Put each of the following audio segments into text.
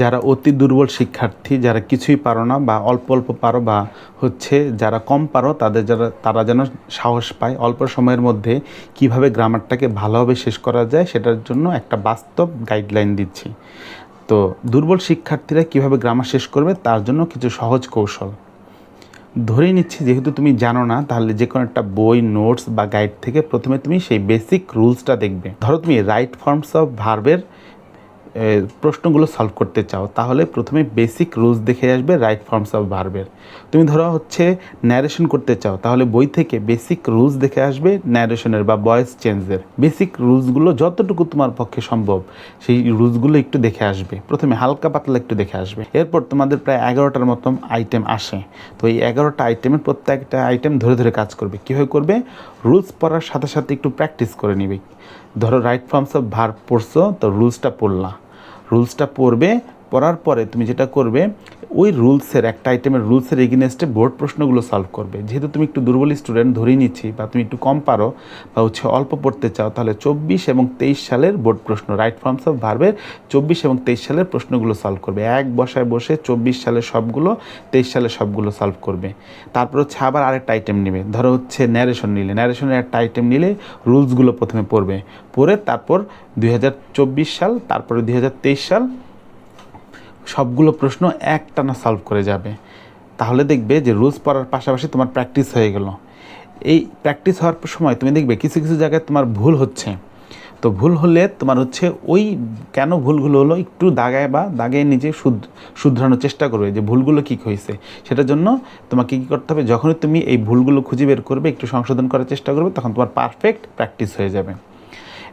যারা অতি দুর্বল শিক্ষার্থী, যারা কিছুই পারো না বা অল্প অল্প পারো বা হচ্ছে যারা কম পারো, তাদের যারা তারা যেন সাহস পায় অল্প সময়ের মধ্যে কীভাবে গ্রামারটাকে ভালোভাবে শেষ করা যায় সেটার জন্য একটা বাস্তব গাইডলাইন দিচ্ছি। তো দুর্বল শিক্ষার্থীরা কীভাবে গ্রামার শেষ করবে তার জন্য কিছু সহজ কৌশল। ধরে নিচ্ছি, যেহেতু তুমি জানো না, তাহলে যে কোনো একটা বই, নোটস বা গাইড থেকে প্রথমে তুমি সেই বেসিক রুলসটা দেখবে। ধরো তুমি রাইট ফর্মস অফ ভার্বের প্রশ্নগুলো সলভ করতে চাও, তাহলে প্রথমে বেসিক রুলস দেখে আসবে রাইট ফর্মস অফ ভার্বের তুমি ধরো হচ্ছে ন্যারেশন করতে চাও, তাহলে বই থেকে বেসিক রুলস দেখে আসবে ন্যারেশনের বা ভয়েস চেঞ্জের বেসিক রুলসগুলো যতটুকু তোমার পক্ষে সম্ভব, সেই রুলসগুলো একটু দেখে আসবে। প্রথমে হালকা পাতলা একটু দেখে আসবে। এরপর তোমাদের প্রায় এগারোটার মতন আইটেম আসে। তো এই এগারোটা আইটেমের প্রত্যেকটা আইটেম ধরে ধরে কাজ করবে। কীভাবে করবে? রুলস পড়ার সাথে সাথে একটু প্র্যাকটিস করে নিবে। ধরো রাইট ফর্মস অফ ভার্ব পড়ছো, তো রুলসটা পড়লা। রুলসটা পড়বে পড়ার পরে তুমি যেটা করবে, ওই রুলসের, একটা আইটেমের রুলসের এগেনস্টে বোর্ড প্রশ্নগুলো সলভ করবে। যেহেতু তুমি একটু দুর্বল স্টুডেন্ট ধরেই নিচ্ছি বা তুমি একটু কম পারো বা হচ্ছে অল্প পড়তে চাও, তাহলে চব্বিশ এবং তেইশ সালের বোর্ড প্রশ্ন রাইট ফর্মস অফ ভার্বের চব্বিশ এবং তেইশ সালের প্রশ্নগুলো সলভ করবে। এক বসায় বসে চব্বিশ সালের সবগুলো, তেইশ সালের সবগুলো সলভ করবে। তারপর হচ্ছে আবার আরেকটা আইটেম নেবে। ধরো হচ্ছে ন্যারেশন নিলে। ন্যারেশনের একটা আইটেম নিলে রুলসগুলো প্রথমে পড়বে। পড়ে তারপর দুই হাজার চব্বিশ সাল, তারপরে দুই হাজার তেইশ সাল সবগুলো প্রশ্ন একটানা সলভ করে যাবে। তাহলে দেখবে যে রুলস পড়ার পাশাপাশি তোমার প্র্যাকটিস হয়ে গেল। এই প্র্যাকটিস হওয়ার সময় তুমি দেখবে কিছু কিছু জায়গায় তোমার ভুল হচ্ছে। তো ভুল হলে তোমার হচ্ছে ওই কেন ভুলগুলো হলো একটু দাগায় বা দাগায় নিজে শুধ, শুধরানোর চেষ্টা করবে যে ভুলগুলো কী হয়েছে। সেটার জন্য তোমাকে কী করতে হবে? যখনই তুমি এই ভুলগুলো খুঁজে বের করবে, একটু সংশোধন করার চেষ্টা করবে, তখন তোমার পারফেক্ট প্র্যাকটিস হয়ে যাবে।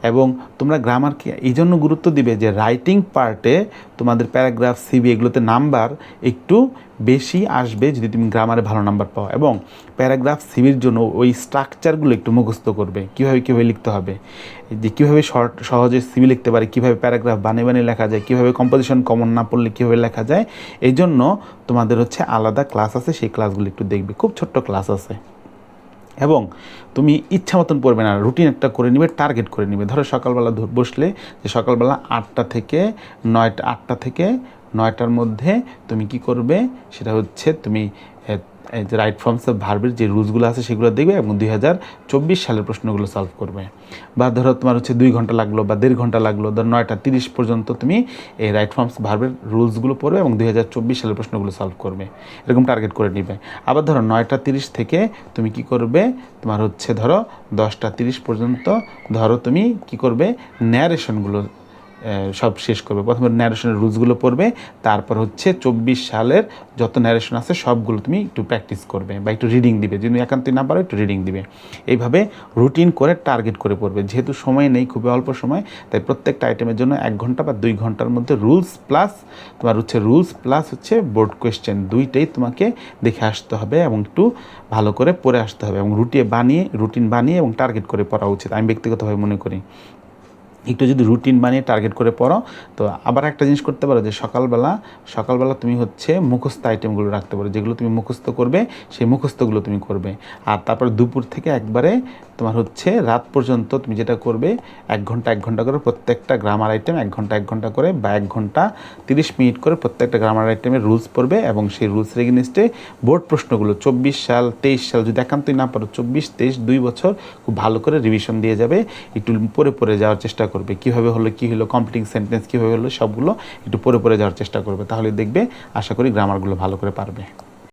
এবং তোমরা গ্রামারকে এই জন্য গুরুত্ব দিবে যে রাইটিং পার্টে তোমাদের প্যারাগ্রাফ সিবি এগুলোতে নাম্বার একটু বেশি আসবে যদি তুমি গ্রামারে ভালো নাম্বার পাও এবং প্যারাগ্রাফ সিবির জন্য ওই স্ট্রাকচারগুলো একটু মুখস্থ করবে। কীভাবে কীভাবে লিখতে হবে? যে কীভাবে শর্ট সহজে সিবি লিখতে পারে, কীভাবে প্যারাগ্রাফ বানিয়ে বানিয়ে লেখা যায়, কীভাবে কম্পোজিশন কমন না পড়লে কীভাবে লেখা যায় এই জন্য তোমাদের হচ্ছে আলাদা ক্লাস আছে, সেই ক্লাসগুলো একটু দেখবে। খুব ছোট্ট ক্লাস আছে। এবং তুমি ইচ্ছা মতন পড়বে না রুটিন একটা করে নিবে টার্গেট করে নিবে। ধরো সকালবেলা বসলে যে সকালবেলা আটটা থেকে নয়টা, আটটা থেকে নয়টার মধ্যে তুমি কি করবে? সেটা হচ্ছে তুমি যে রাইট ফর্মস অফ ভার্বের যে রুলসগুলো আছে সেগুলো দেখবে এবং দুই হাজার চব্বিশ সালের প্রশ্নগুলো সলভ করবে। বা ধরো তোমার হচ্ছে দুই ঘণ্টা লাগল বা দেড় ঘণ্টা লাগল, ধরো নয়টা তিরিশ পর্যন্ত তুমি এই রাইট ফর্মস ভার্বের রুলসগুলো পড়বে এবং দুই হাজার চব্বিশ সালের প্রশ্নগুলো সলভ করবে। এরকম টার্গেট করে নিবে। আবার ধরো নয়টা তিরিশ থেকে তুমি কি করবে? তোমার হচ্ছে ধরো দশটা তিরিশ পর্যন্ত ধরো তুমি কি করবে? ন্যারেশনগুলো সব শেষ করবে। প্রথমে ন্যারেশনের রুলসগুলো পড়বে, তারপর হচ্ছে চব্বিশ সালের যত ন্যারেশন আছে, সবগুলো তুমি একটু প্র্যাকটিস করবে বা একটু রিডিং দিবে। যদি একান্তই না পারো, একটু রিডিং দিবে। এইভাবে রুটিন করে টার্গেট করে পড়বে। যেহেতু সময় নেই, খুবই অল্প সময়, তাই প্রত্যেকটা আইটেমের জন্য এক ঘণ্টা বা দুই ঘণ্টার মধ্যে রুলস প্লাস তোমার হচ্ছে রুলস প্লাস হচ্ছে বোর্ড কোয়েশ্চেন দুইটাই তোমাকে দেখে আসতে হবে এবং একটু ভালো করে পড়ে আসতে হবে এবং রুটিয়ে বানিয়ে রুটিন বানিয়ে এবং টার্গেট করে পড়া উচিত। আমি ব্যক্তিগতভাবে মনে করি। একটু যদি রুটিন বানিয়ে টার্গেট করে পড়ো, তো আবার একটা জিনিস করতে পারো যে সকালবেলা সকালবেলা তুমি হচ্ছে মুখস্থ আইটেমগুলো রাখতে পারো, যেগুলো তুমি মুখস্থ করবে, সেই মুখস্থগুলো তুমি করবে। আর তারপর দুপুর থেকে একবারে তোমার হচ্ছে রাত পর্যন্ত তুমি যেটা করবে, এক ঘণ্টা এক ঘণ্টা করে প্রত্যেকটা গ্রামার আইটেম এক ঘণ্টা এক ঘণ্টা করে বা এক ঘণ্টা তিরিশ মিনিট করে প্রত্যেকটা গ্রামার আইটেমের রুলস পড়বে এবং সেই রুলস এগেনিস্টে বোর্ড প্রশ্নগুলো চব্বিশ সাল, তেইশ সাল, যদি একান্তই না পারো চব্বিশ, তেইশ, দুই বছর খুব ভালো করে রিভিশন দিয়ে যাবে, একটু পরে পরে যাওয়ার চেষ্টা করবে, কীভাবে হলো, কী হলো কমপ্লিটিং সেন্টেন্স কীভাবে হলো, সবগুলো একটু পরে পরে যাওয়ার চেষ্টা করবে তাহলে দেখবে, আশা করি গ্রামারগুলো ভালো করে পারবে।